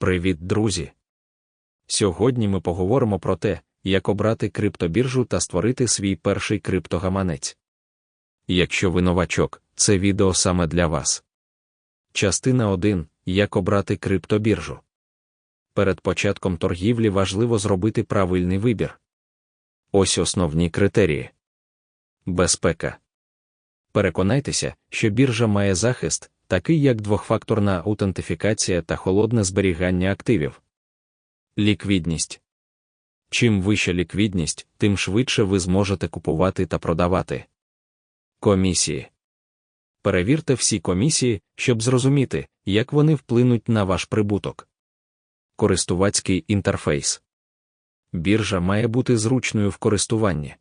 Привіт, друзі! Сьогодні ми поговоримо про те, як обрати криптобіржу та створити свій перший криптогаманець. Якщо ви новачок, це відео саме для вас. Частина 1. Як обрати криптобіржу. Перед початком торгівлі важливо зробити правильний вибір. Ось основні критерії. Безпека. Переконайтеся, що біржа має захист, такий як двохфакторна аутентифікація та холодне зберігання активів. Ліквідність. Чим вища ліквідність, тим швидше ви зможете купувати та продавати. Комісії. Перевірте всі комісії, щоб зрозуміти, як вони вплинуть на ваш прибуток. Користувацький інтерфейс. Біржа має бути зручною в користуванні.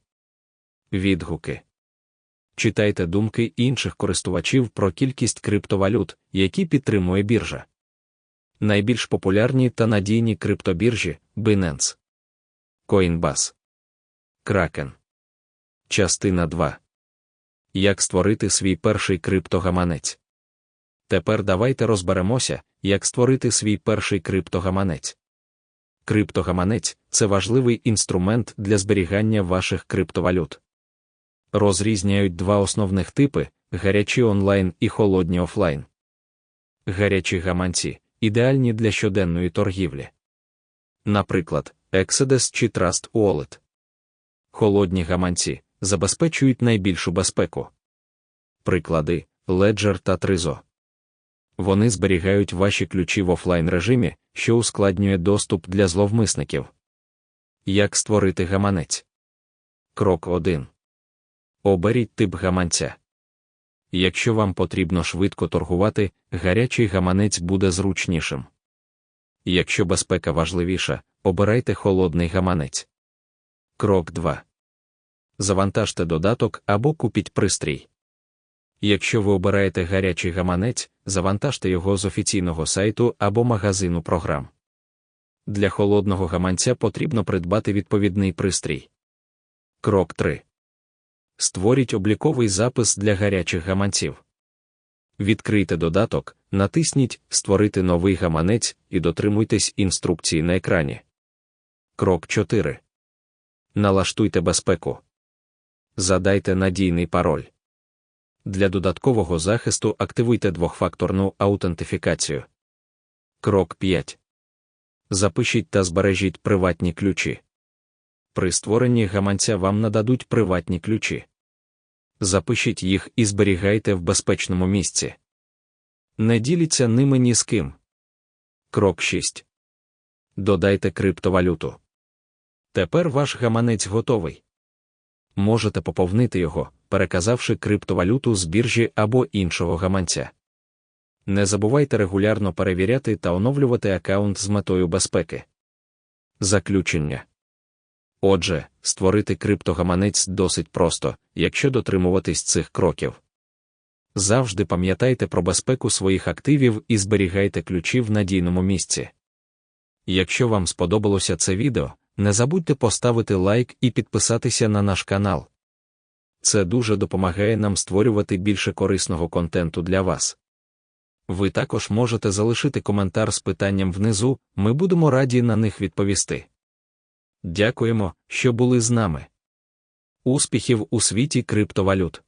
Відгуки. Читайте думки інших користувачів про кількість криптовалют, які підтримує біржа. Найбільш популярні та надійні криптобіржі Binance, Coinbase, Kraken. Частина 2. Як створити свій перший криптогаманець. Тепер давайте розберемося, як створити свій перший криптогаманець. Криптогаманець це важливий інструмент для зберігання ваших криптовалют. Розрізняють два основних типи гарячі онлайн і холодні офлайн. Гарячі гаманці ідеальні для щоденної торгівлі. Наприклад, Exodus чи Trust Wallet. Холодні гаманці забезпечують найбільшу безпеку. Приклади Ledger та Trezor. Вони зберігають ваші ключі в офлайн режимі, що ускладнює доступ для зловмисників. Як створити гаманець? Крок 1. Оберіть тип гаманця. Якщо вам потрібно швидко торгувати, гарячий гаманець буде зручнішим. Якщо безпека важливіша, обирайте холодний гаманець. Крок 2. Завантажте додаток або купіть пристрій. Якщо ви обираєте гарячий гаманець, завантажте його з офіційного сайту або магазину програм. Для холодного гаманця потрібно придбати відповідний пристрій. Крок 3. Створіть обліковий запис для гарячих гаманців. Відкрийте додаток, натисніть Створити новий гаманець і дотримуйтесь інструкції на екрані. Крок 4. Налаштуйте безпеку. Задайте надійний пароль. Для додаткового захисту активуйте двохфакторну аутентифікацію. Крок 5. Запишіть та збережіть приватні ключі. При створенні гаманця вам нададуть приватні ключі. Запишіть їх і зберігайте в безпечному місці. Не діліться ними ні з ким. Крок 6. Додайте криптовалюту. Тепер ваш гаманець готовий. Можете поповнити його, переказавши криптовалюту з біржі або іншого гаманця. Не забувайте регулярно перевіряти та оновлювати аккаунт з метою безпеки. Заключення. Отже, створити криптогаманець досить просто, якщо дотримуватись цих кроків. Завжди пам'ятайте про безпеку своїх активів і зберігайте ключі в надійному місці. Якщо вам сподобалося це відео, не забудьте поставити лайк і підписатися на наш канал. Це дуже допомагає нам створювати більше корисного контенту для вас. Ви також можете залишити коментар з питанням внизу, ми будемо раді на них відповісти. Дякуємо, що були з нами. Успіхів у світі криптовалют!